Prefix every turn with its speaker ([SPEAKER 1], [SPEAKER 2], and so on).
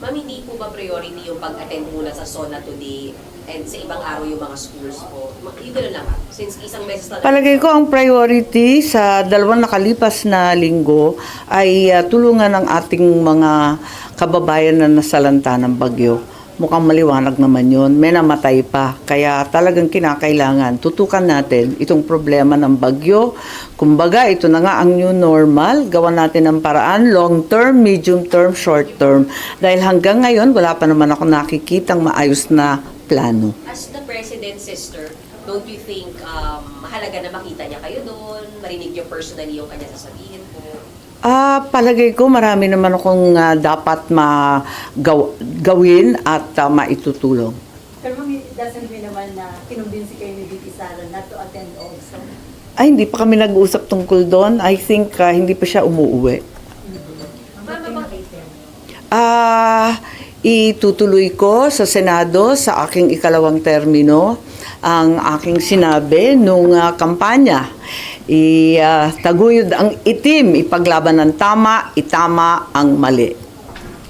[SPEAKER 1] Ma'am, hindi po ba priority yung pag-attend muna sa SONA today and sa ibang araw yung mga schools po? Yung gano'n lang, ma'am. Since isang beses na.
[SPEAKER 2] Palagay ko ang priority sa dalawang nakalipas na linggo ay ah, tulungan ng ating mga kababayan na nasalanta ng bagyo. Mukhang maliwanag naman yun. May namatay pa. Kaya talagang kinakailangan tutukan natin itong problema ng bagyo. Kumbaga, ito na nga ang new normal. Gawan natin ng paraan, long term, medium term, short term. Dahil hanggang ngayon, wala pa naman ako nakikitang maayos na plano.
[SPEAKER 1] As the president's sister, don't you think um, mahalaga na makita niya kayo doon, marinig niyo personally yung kanya sasabihin po?
[SPEAKER 2] Ah, palagay ko marami naman akong ah, dapat magaw- gawin at ah, maitutulong.
[SPEAKER 3] Pero ma'am, it doesn't mean naman na kinumbinsi kayo ni VP Sara not to attend also.
[SPEAKER 2] Ay, hindi pa kami nag-usap tungkol doon. I think ah, hindi pa siya umuuwi. Ah, itutuloy ko sa Senado sa aking ikalawang termino ang aking sinabi nung ah, kampanya. I ah, taguyod ang itim, ipaglaban ng tama, itama ang mali.